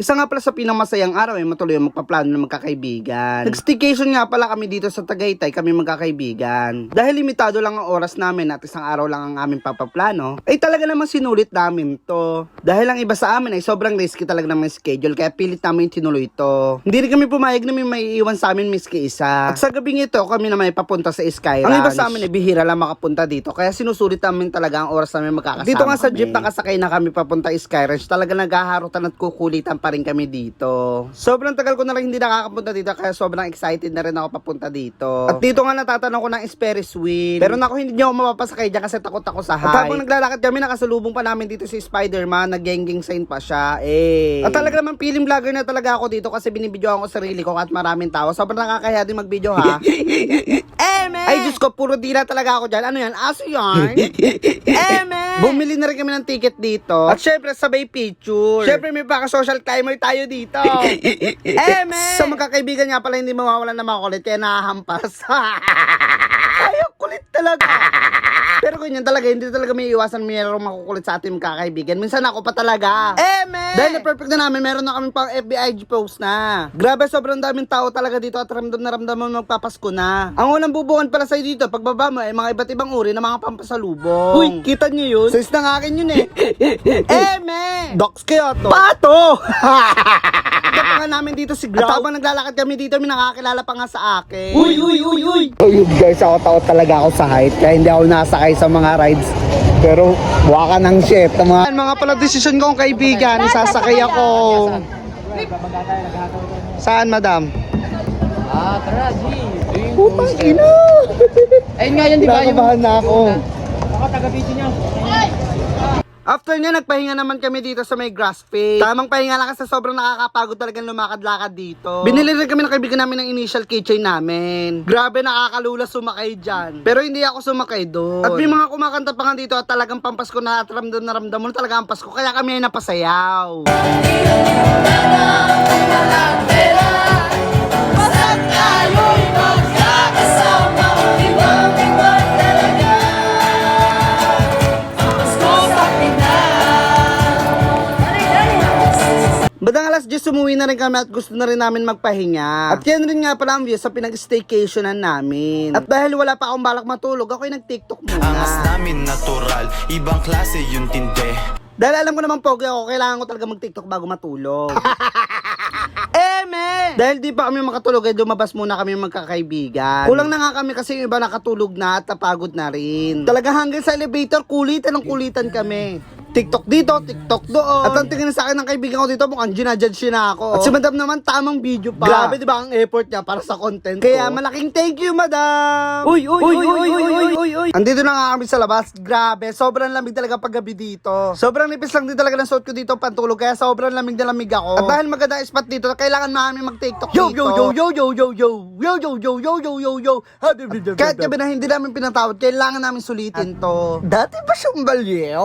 Isa nga pala sa pinakamasayang araw ay matuloy ang magpaplano ng magkakaibigan. Nag-staycation nga pala kami dito sa Tagaytay, kami magkakaibigan. Dahil limitado lang ang oras namin at isang araw lang ang aming papaplano, ay talaga namang sinulit namin to. Dahil ang iba sa amin ay sobrang risky talaga ng schedule, kaya pilit namin tinuloy to. Hindi rin kami pumayag na may maiiwan sa amin miski isa. At sa gabing ito, kami naman ay papunta sa Sky Ang iba sa amin ay bihira lang makapunta dito, kaya sinusulit namin talaga ang oras namin magkakasama Dito nga sa kami. jeep nakasakay na kami papunta Sky Ranch, talaga naghaharutan at kukulitan pa rin kami dito. Sobrang tagal ko na lang hindi nakakapunta dito, kaya sobrang excited na rin ako papunta dito. At dito nga natatanong ko ng Ferris wheel. Pero naku, hindi niyo ako mapapasakay dyan kasi takot ako sa height. At habang naglalakad kami, nakasalubong pa namin dito si Spider-Man, nag-genging sign pa siya. Eh. At talaga naman feeling vlogger na talaga ako dito kasi binibidyoan ko sarili ko at maraming tao. Sobrang nakakaya din mag-video ha. Eme! Ay, Diyos ko, puro dila talaga ako dyan. Ano yan? Aso yarn? Eme! Bumili na rin kami ng ticket dito. At syempre, sabay picture. Syempre, may paka-social timer tayo dito. Eme! Sa magkakaibigan nga pala, hindi mawawalan na mga kulit, kaya nahahampas. Ay, ang kulit talaga. Pero ganyan talaga, hindi talaga may iwasan mayroong makukulit sa ating kakaibigan. Minsan ako pa talaga. Eme! Dahil na perfect na namin, meron na kami pang FBI post na. Grabe, sobrang daming tao talaga dito at ramdam na ramdam mo magpapasko na. Ang unang bubukan pala sa'yo dito, pagbaba mo, ay mga iba't ibang uri ng mga pampasalubong. Uy, kita niyo yun? Size ng akin yun eh. Eme! Docs kaya to. Pato! Kita pa nga namin dito si Grau. At habang naglalakad kami dito, may nakakilala pa nga sa akin. Uy, uy, uy, uy! Uy, guys, ako takot talaga ako sa height. Kaya hindi ako nasakay sa mga rides. Pero, buha ka ng shit. Mga, mga pala decision ko ang kaibigan. Sasakay ako. Saan, madam? Ah, tara, G. Putang ina! Ayun nga yan, di ba? Nakabahan na ako. ako taga-video niya. After niya, nagpahinga naman kami dito sa may grass fade. Tamang pahinga lang kasi sobrang nakakapagod talagang lumakad-lakad dito. Binili rin kami ng kaibigan namin ng initial keychain namin. Grabe, nakakalula sumakay dyan. Pero hindi ako sumakay doon. At may mga kumakanta pa nga dito at talagang pampasko na at ramdam na ramdam mo na talaga ang Pasko. Kaya kami ay napasayaw. Badang umuwi na rin kami at gusto na rin namin magpahinga. At yan rin nga pala ang view sa pinag-staycationan namin. At dahil wala pa akong balak matulog, ako ay nag-tiktok Angas muna. namin natural, ibang klase yung tinde Dahil alam ko naman pogi ako, kailangan ko talaga mag-tiktok bago matulog. Eme! Dahil di pa kami makatulog, eh lumabas muna kami magkakaibigan. Kulang na nga kami kasi yung iba nakatulog na at napagod na rin. Talaga hanggang sa elevator, kulitan ng kulitan kami. TikTok dito, TikTok doon. At ang tingin sa akin ng kaibigan ko dito, mukhang ginajudge na ako. At si madam naman, tamang video pa. Grabe, di ba ang effort niya para sa content Kaya malaking thank you, madam! Uy, uy, uy, uy, uy, uy, uy, uy. Andito na nga kami sa labas. Grabe, sobrang lamig talaga paggabi dito. Sobrang nipis lang din talaga ng suot ko dito pantulog, kaya sobrang lamig na lamig ako. At dahil maganda ang spot dito, kailangan namin mag-tiktok Yo, dito. yo, yo, yo, yo, yo, yo, yo, yo, yo, yo, yo, yo. Kahit gabi na hindi namin pinatawad, kailangan namin sulitin to. Dati ba siyang baliw?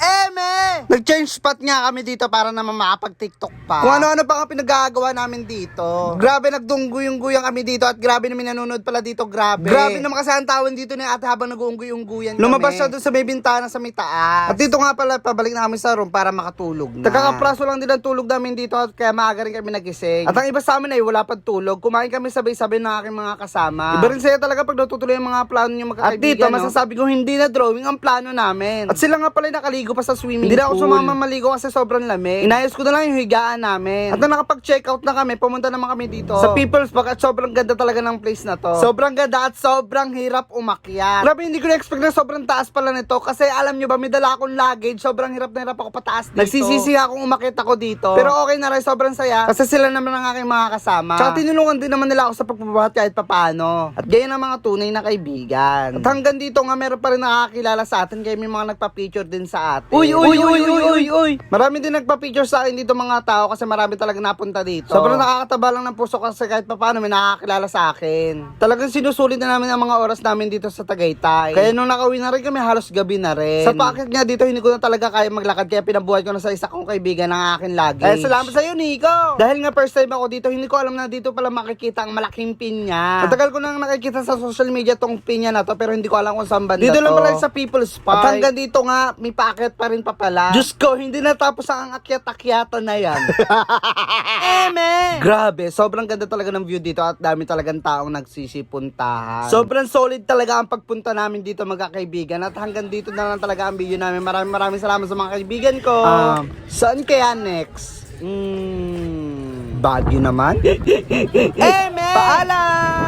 Eme! Nag-change spot nga kami dito para naman makapag-tiktok pa. Kung ano-ano pa nga pinagagawa namin dito. Grabe nagdungguyong-guyang kami dito at grabe namin nanonood pala dito, grabe. Grabe naman kasi ang tawon dito ni ate habang nag-uungguy-ungguyan kami. Lumabas siya doon sa may bintana sa may taas. At dito nga pala, pabalik na kami sa room para makatulog na. Nagkakapraso lang din ang tulog namin dito at kaya maaga rin kami nagising. At ang iba sa amin ay wala pang tulog. Kumain kami sabay-sabay ng aking mga kasama. Iba rin sa'yo talaga pag natutuloy ang mga plano niyo magkakaibigan. At dito, masasabi ko hindi na drawing ang plano namin. At sila nga pala ay nakaligo pa sa swimming Hindi na ako sumama maligo kasi sobrang lamig. Inayos ko na lang yung higaan namin. At na nakapag-check out na kami, pumunta naman kami dito. Sa People's Park at sobrang ganda talaga ng place na to. Sobrang ganda at sobrang hirap umakyat. Grabe, hindi ko na-expect na sobrang taas pala nito kasi alam nyo ba, may dala akong luggage. Sobrang hirap na hirap ako pataas dito. Nagsisisi akong umakyat ako dito. Pero okay na rin, sobrang saya. Kasi sila naman ang aking mga kasama. Tsaka tinulungan din naman nila ako sa pagbabahat kahit papano. At ganyan ang mga tunay na kaibigan. At hanggang dito nga, meron pa rin nakakilala sa atin kaya may mga nagpa-picture din sa atin. Uy, uy, uy, uy, uy, uy. Marami din nagpa-picture sa akin dito mga tao kasi marami talaga napunta dito. Sobrang nakakataba lang ng puso kasi kahit papaano may nakakilala sa akin. Talagang sinusulit na namin ang mga oras namin dito sa Tagaytay. Kaya nung nakauwi na rin kami, halos gabi na rin. Sa packet nga dito, hindi ko na talaga kaya maglakad kaya pinabuhay ko na sa isa kong kaibigan ng akin lagi. Eh, salamat sa iyo, Nico! Dahil nga first time ako dito, hindi ko alam na dito pala makikita ang malaking pinya. Matagal ko nang nakikita sa social media tong pinya na to pero hindi ko alam kung saan banda Dito to. lang pala sa People's Park. At hanggang dito nga, may packet aakyat pa rin pa pala. Diyos ko, hindi natapos ang akyat-akyatan na yan. Eme! Grabe, sobrang ganda talaga ng view dito at dami talagang taong nagsisipuntahan. Sobrang solid talaga ang pagpunta namin dito magkakaibigan at hanggang dito na lang talaga ang video namin. Maraming maraming salamat sa mga kaibigan ko. Um, saan kaya next? Hmm, Baguio naman? Eme! Paalam!